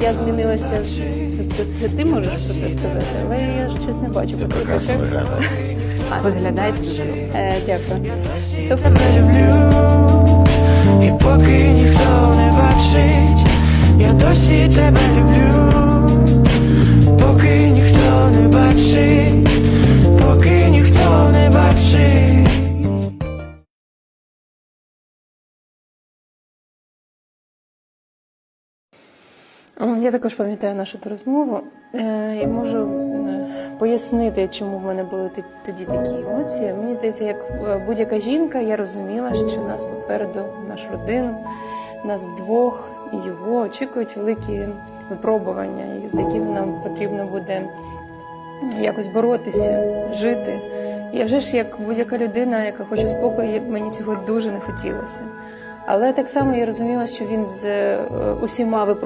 я змінилася. Це, це, це ти можеш про це сказати, але я ж щось не бачу. Ти прекрасно виглядаєш. Виглядаєте дуже добре. Е, дякую. Тобто, люблю, і поки ніхто не бачить, я досі тебе люблю, Я також пам'ятаю нашу ту розмову е, і можу пояснити, чому в мене були тоді такі емоції. Мені здається, як е, будь-яка жінка, я розуміла, що нас попереду, нашу родину, нас вдвох і його очікують великі випробування, з якими нам потрібно буде якось боротися, жити. І вже ж як будь-яка людина, яка хоче спокою, мені цього дуже не хотілося. Але так само я розуміла, що він з е, усіма випробуваннями